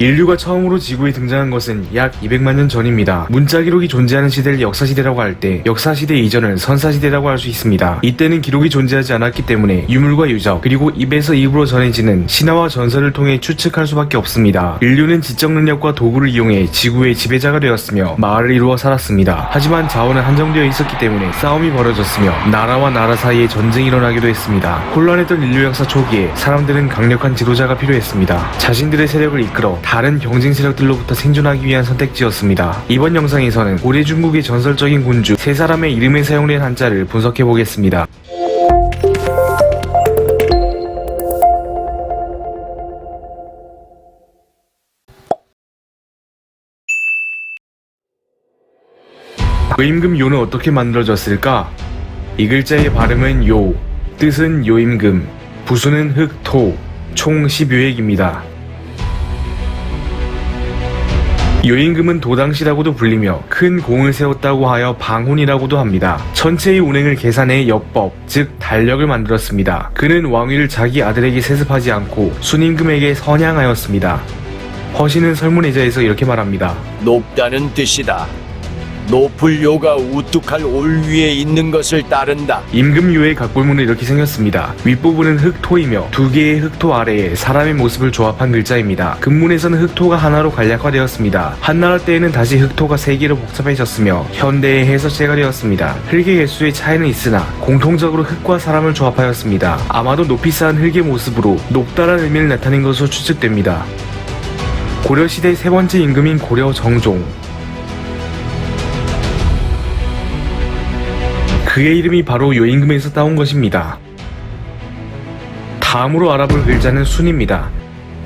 인류가 처음으로 지구에 등장한 것은 약 200만 년 전입니다. 문자 기록이 존재하는 시대를 역사시대라고 할 때 역사시대 이전을 선사시대라고 할 수 있습니다. 이때는 기록이 존재하지 않았기 때문에 유물과 유적 그리고 입에서 입으로 전해지는 신화와 전설을 통해 추측할 수밖에 없습니다. 인류는 지적 능력과 도구를 이용해 지구의 지배자가 되었으며 마을을 이루어 살았습니다. 하지만 자원은 한정되어 있었기 때문에 싸움이 벌어졌으며 나라와 나라 사이에 전쟁이 일어나기도 했습니다. 혼란했던 인류 역사 초기에 사람들은 강력한 지도자가 필요했습니다. 자신들의 세력을 이끌어 다른 경쟁 세력들로부터 생존하기 위한 선택지였습니다. 이번 영상에서는 고대 중국의 전설적인 군주 세 사람의 이름에 사용된 한자를 분석해 보겠습니다. 요임금 요는 어떻게 만들어졌을까? 이 글자의 발음은 요, 뜻은 요임금, 부수는 흑토, 총 10요액입니다. 요임금은 도당시라고도 불리며 큰 공을 세웠다고 하여 방훈이라고도 합니다. 전체의 운행을 계산해 엽법, 즉 달력을 만들었습니다. 그는 왕위를 자기 아들에게 세습하지 않고 순임금에게 선양하였습니다. 허신은 설문의자에서 이렇게 말합니다. 높다는 뜻이다. 높을 요가 우뚝할 올 위에 있는 것을 따른다. 임금요의 각골문은 이렇게 생겼습니다. 윗부분은 흑토이며 두 개의 흑토 아래에 사람의 모습을 조합한 글자입니다. 금문에서는 흑토가 하나로 간략화되었습니다. 한나라 때에는 다시 흑토가 세 개로 복잡해졌으며 현대의 해서체가 되었습니다. 흙의 개수의 차이는 있으나 공통적으로 흙과 사람을 조합하였습니다. 아마도 높이 쌓은 흙의 모습으로 높다라는 의미를 나타낸 것으로 추측됩니다. 고려시대 세 번째 임금인 고려 정종 그의 이름이 바로 요임금에서 따온 것입니다. 다음으로 알아볼 글자는 순입니다.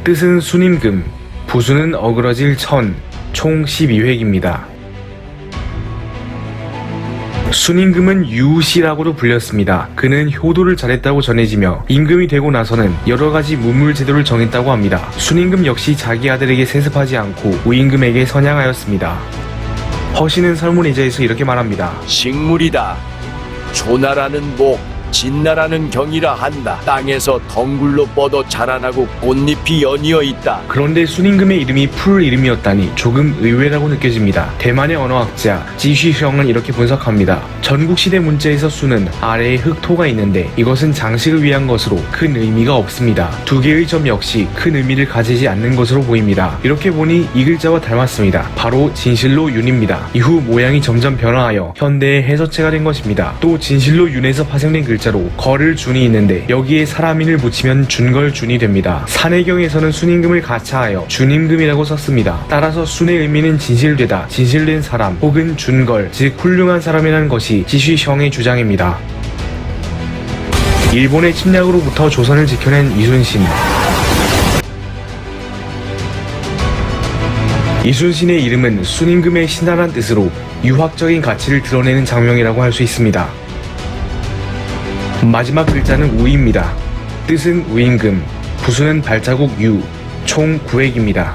뜻은 순임금, 부수는 어그러질 천, 총 12획입니다. 순임금은 유시라고도 불렸습니다. 그는 효도를 잘했다고 전해지며 임금이 되고 나서는 여러 가지 문물 제도를 정했다고 합니다. 순임금 역시 자기 아들에게 세습하지 않고 우임금에게 선양하였습니다. 허신은 설문의자에서 이렇게 말합니다. 식물이다. 조나라는 목, 진나라는 경이라 한다. 땅에서 덩굴로 뻗어 자라나고 꽃잎이 연이어 있다. 그런데 순임금의 이름이 풀 이름이었다니 조금 의외라고 느껴집니다. 대만의 언어학자 지쉬형은 이렇게 분석합니다. 전국시대 문자에서 수는 아래에 흑토가 있는데 이것은 장식을 위한 것으로 큰 의미가 없습니다. 두 개의 점 역시 큰 의미를 가지지 않는 것으로 보입니다. 이렇게 보니 이 글자와 닮았습니다. 바로 진실로 윤입니다. 이후 모양이 점점 변화하여 현대의 해서체가 된 것입니다. 또 진실로 윤에서 파생된 글자 로 걸을 준이 있는데 여기에 사람인을 붙이면 준걸준이 됩니다. 산해경에서는 순임금을 가차하여 준임금이라고 썼습니다. 따라서 순의 의미는 진실되다, 진실된 사람 혹은 준걸, 즉 훌륭한 사람이라는 것이 지쉬형의 주장입니다. 일본의 침략으로부터 조선을 지켜낸 이순신. 이순신의 이름은 순임금의 신하란 뜻으로 유학적인 가치를 드러내는 장명이라고 할 수 있습니다. 마지막 글자는 우입니다. 뜻은 우임금, 부수는 발자국 유, 총 9획입니다.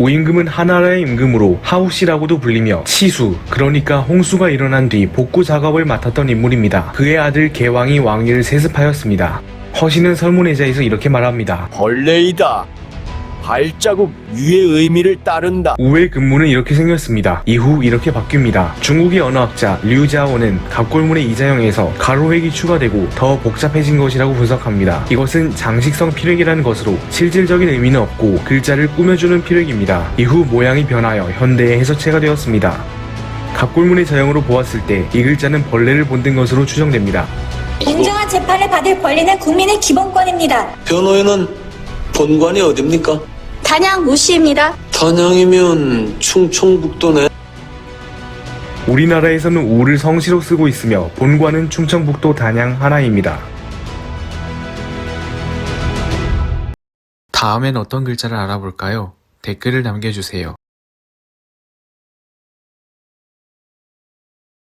우임금은 하나라의 임금으로 하우씨라고도 불리며 치수, 그러니까 홍수가 일어난 뒤 복구 작업을 맡았던 인물입니다. 그의 아들 개왕이 왕위를 세습하였습니다. 허신은 설문의자에서 이렇게 말합니다. 벌레이다. 발자국 위의 의미를 따른다. 우의 근무는 이렇게 생겼습니다. 이후 이렇게 바뀝니다. 중국의 언어학자 류자오는 갑골문의 이자형에서 가로획이 추가되고 더 복잡해진 것이라고 분석합니다. 이것은 장식성 피력이라는 것으로 실질적인 의미는 없고 글자를 꾸며주는 피력입니다. 이후 모양이 변하여 현대의 해서체가 되었습니다. 갑골문의 자형으로 보았을 때 이 글자는 벌레를 본뜬 것으로 추정됩니다. 공정한 재판을 받을 권리는 국민의 기본권입니다. 변호인은 본관이 어딥니까? 단양 무시입니다. 단양이면 충청북도네. 우리나라에서는 우를 성시로 쓰고 있으며 본관은 충청북도 단양 하나입니다. 다음엔 어떤 글자를 알아볼까요? 댓글을 남겨주세요.